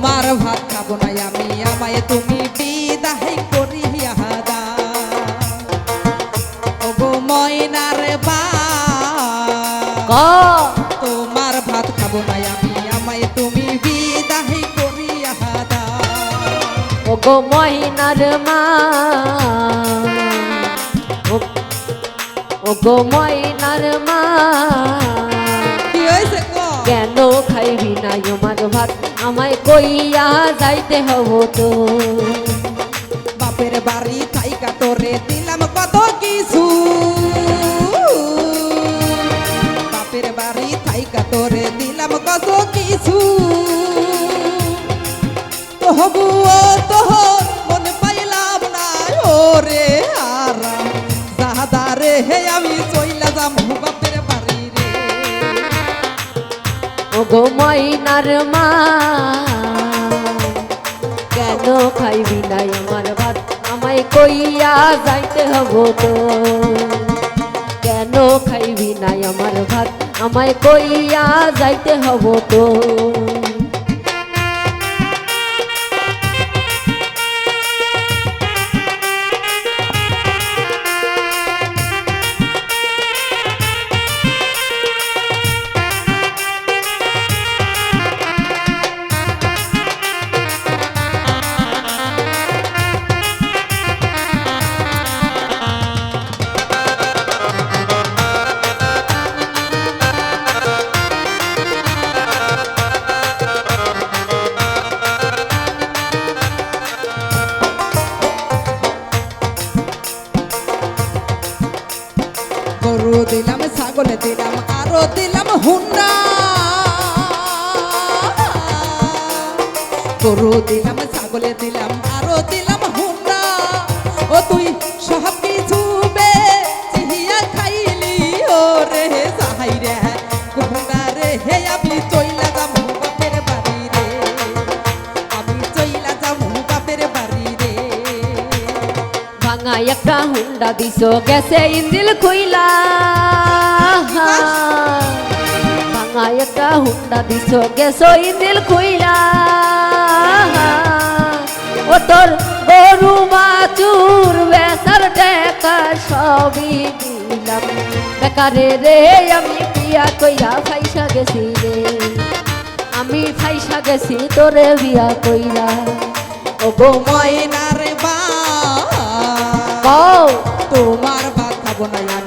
তোমার ভাত খাব না আমি আমায় তুমি বিদায় করিয়া দাও। ময়নার বা তোমার ভাত খাব না আমি আমায় তুমি বিদায় করিয়া দাও। ওগো ময়নার মা ওগো ময়নার মা। কি হয়েছে? কেন খাইবি না আমার ভাত? আমায় কইয়া যাইতে হব তো। বাপের বাড়ি থাইকা তোরে দিলাম কত কিছু। বাপের বাড়ি থাইকা তোরে দিলাম কত কিছু। তবু ও তোহ মন পাইলাম না ওরে আরাম। জাহাদা রে হে আমি গো ময়নার মা। কেন খাইবি নাই আমার ভাত? আমায় কইয়া যাইতে হব তো। কেন খাইবি নাই আমার ভাত? আমায় কইয়া যাইতে হব তো। গরু দিলাম ছাগল দিলাম আরও দিলাম হুন্ডা। গরু দিলাম ছাগল দিলাম আরও দিলাম একটা হুন্ডা দিছ গেছে ইন্দিল খুইলা। ভাঙা একটা হুন্ডা দিছ গেছো ইন্দিল খুইলা। ও তোর গরু বাছুর বেসার টাকা সবই দিলাম। বেকারে রে, আমি বিয়া কইরা ফাইসা গেছি রে। আমি ফাইসা গেছি, তোরে বিয়া কইরা। ও গো ময় তোমার ভাত খাব না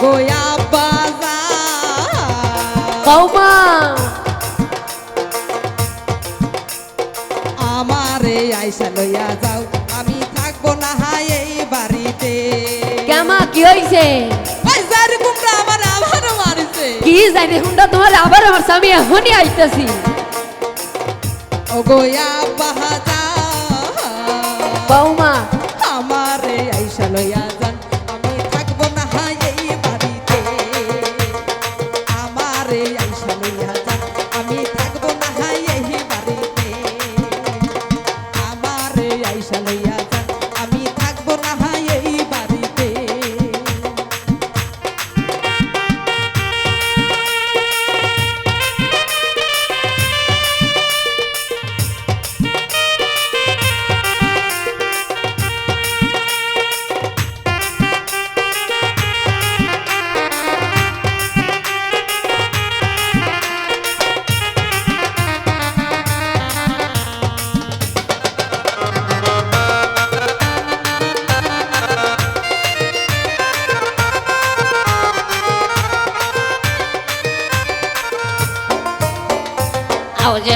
গোয়া বাজার বৌমা আমারে আইসা লইয়া যাও আমি থাকব না হাই এই বাড়িতে কেমা কি হইছে ওই কুমড়া আমার আবার মারিছে কি জানি হুন্ডা তোমার আবার আমার স্বামী এখনই আইতেছি ও গোয়া বাহাজা বৌমা আমারে আইসা লইয়া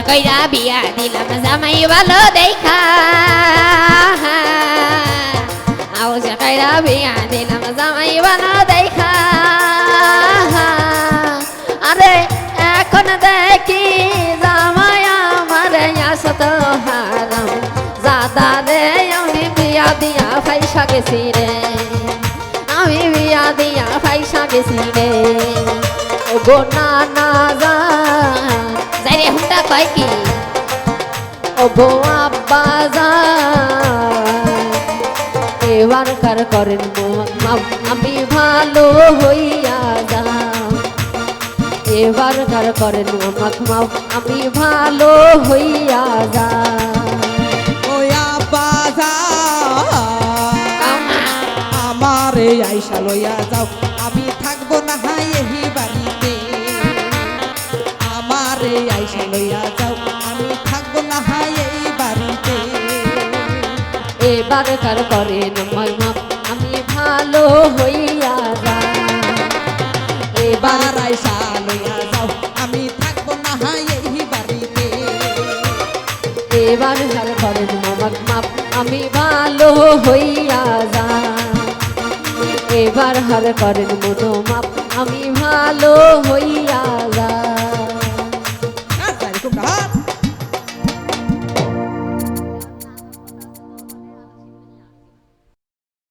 কইরা বিয়া দিলাম, জামাই ভালো দেখা। আউসা কইরা বিয়া দিলাম, জামাই ভালো দেখা। আরে, এখন দেখি জামাই আমার আসত হারাম। জাদা রে আমি বিয়া দিয়া ফাইসা গেছি রে। আমি বিয়া দিয়া ফাইসা গেছি রে। গো না না রে কি? ও গো আব্বা যা এবার কার করেন আমি ভালো হইয়া যা এবার কার করেন মোহাম্মদ আমি ভালো হইয়া যা ওয়া বাজার আমারে আইসা লইয়া যাও। লইয়া যাও। আমি থাকব না হাই এই বাড়িতে। এবার কার করেন মোহাম্মদ আমি ভালো হইয়া যা এবার লইয়া যাও, আমি থাকব না হাই এই বাড়িতে। এবার মামাক মাপ আমি ভালো হইয়া যা এবার হার করেন মাপ আমি ভালো হইয়া